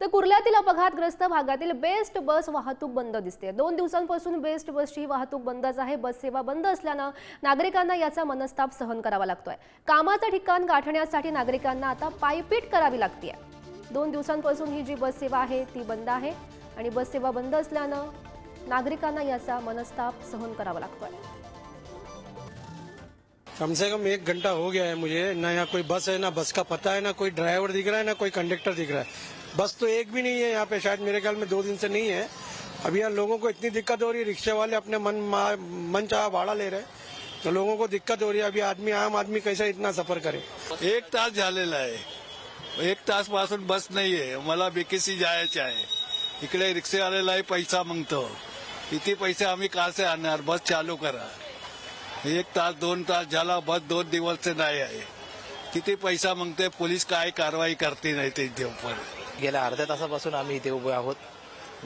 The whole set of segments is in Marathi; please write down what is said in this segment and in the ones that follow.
तर कुर्ल्यातील अपघातग्रस्त भागातील बेस्ट बस वाहतूक बंद दिसते. दोन दिवसांपासून बेस्ट बसची वाहतूक बंदच आहे. बस सेवा बंद असल्यानं नागरिकांना याचा मनस्ताप सहन करावा लागतोय. कामाचं ठिकाण गाठण्यासाठी नागरिकांना आता पायपीट करावी लागते दोन दिवसांपासून ही जी बस सेवा आहे ती बंद आहे आणि बस सेवा बंद असल्यानं नागरिकांना याचा मनस्ताप सहन करावा लागतोय. कम से कम एक घंटा हो गया है मुझे. ना यहाँ कोई बस है ना बस का पता है ना कोई ड्राइवर दिख रहा है ना कोई कंडक्टर दिख रहा है। बस तो एक भी नहीं है यहाँ पे, शायद मेरे ख्याल में दो दिन से नहीं है। अभी यहाँ लोगों को इतनी दिक्कत हो रही है, रिक्शे वाले अपने मन मन चाह भाड़ा ले रहे हैं तो लोगों को दिक्कत हो रही है। अभी आदमी, आम आदमी कैसे इतना सफ़र करे? एक तास झालेला आहे एक तास पासून बस नाहीये मला बेकेसी जायचे आहे इकडे रिक्षावाल्यालाही पैसा मागतो। किती पैसे आम्ही का से आणणार? बस चालू करा। एक तास, दोन तास झाला, बस दोन दिवस से नाही आहे। किती पैसा मागते पोलीस काय कारवाई करते नाही त्यांच्या ऊपर? गेल्या अर्ध्या तासापासून आम्ही इथे उभे आहोत.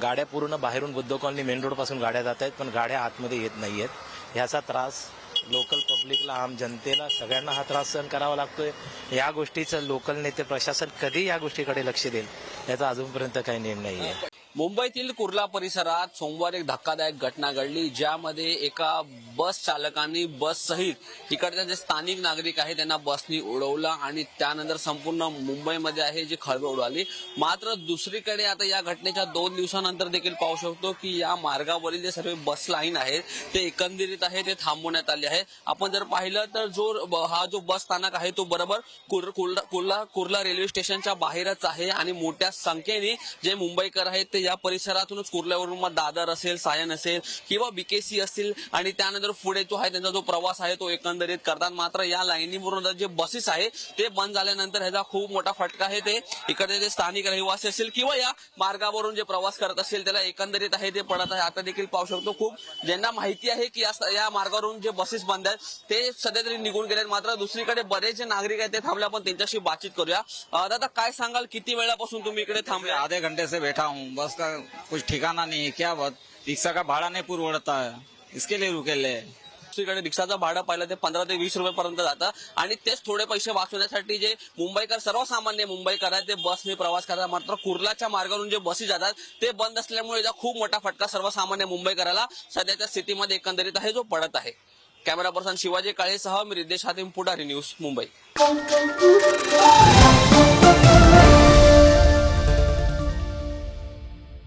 गाड्या पूर्ण बाहेरून बुद्ध कॉलनी मेन रोडपासून गाड्या जात आहेत पण गाड्या आतमध्ये येत नाहीयेत. ह्याचा त्रास लोकल पब्लिकला आम जनतेला सगळ्यांना हा त्रास सहन करावा लागतोय. या गोष्टीचं लोकल नेते प्रशासन कधी या गोष्टीकडे लक्ष देईल याचा अजूनपर्यंत काही निर्णय नाही आहे मुंबईतील कुर्ला परिसरात सोमवार एक धक्कादायक घटना घडली ज्यामध्ये एका बस चालकांनी बस सहित जे स्थानिक नागरिक आहेत त्यांना बसनी उडवलं आणि त्यानंतर संपूर्ण मुंबईमध्ये आहे जी खळबळ उडाली. मात्र दुसरीकडे आता या घटनेच्या दोन दिवसानंतर देखील पाहू शकतो की या मार्गावरील जे सर्व बस लाईन आहेत ते एकंदरीत आहे ते थांबवण्यात आले आहे. आपण जर पाहिलं तर जो हा जो बस स्थानक आहे तो बरोबर कुर्ला कुर्ला कुर्ला रेल्वे स्टेशनच्या बाहेरच आहे आणि मोठ्या संख्येने जे मुंबईकर आहेत ते या परिसरातूनच कुर्ल्यावरून मग दादर असेल सायन असेल किंवा बीकेसी असतील आणि त्यानंतर पुढे जो आहे त्यांचा जो प्रवास आहे तो एकंदरीत करतात. मात्र या लाईनीवरून जे बसेस आहे ते बंद झाल्यानंतर ह्याचा खूप मोठा फटका आहे ते. इकडचे जे स्थानिक रहिवासी असेल किंवा या मार्गावरून जे प्रवास करत असेल त्याला एकंदरीत आहे ते पडत आहे. आता देखील पाहू शकतो खूप ज्यांना माहिती आहे की या- मार्गावरून जे बसेस बंद आहेत ते सध्या तरी निघून गेले मात्र दुसरीकडे बरेच जे नागरिक आहेत ते थांबले. आपण त्यांच्याशी बातचीत करूया. दादा काय सांगाल? किती वेळापासून तुम्ही इकडे थांबले? आधे घंटे से बैठा हूँ. बस का कुछ ठिकाना नहीं है क्या बात? रिक्शा का भाड़ा नहीं पुरवड़ता है। इसके लिए रुकेले दुसरीकडे रिक्षाचं भाडं पाहिलं ते पंधरा ते वीस रुपयापर्यंत जातं. आणि तेच थोडे पैसे वाचवण्यासाठी जे मुंबईकर सर्वसामान्य मुंबईकर आहेत ते बसने प्रवास करतात. मात्र कुर्लाच्या मार्गावरून जे बसेस जातात ते बंद असल्यामुळे खूप मोठा फटका सर्वसामान्य मुंबईकराला सध्याच्या स्थितीमध्ये एकंदरीत आहे जो पडत आहे. कॅमेरा पर्सन शिवाजी काळेसह मी रिद्देश हातीम पुढारी न्यूज मुंबई.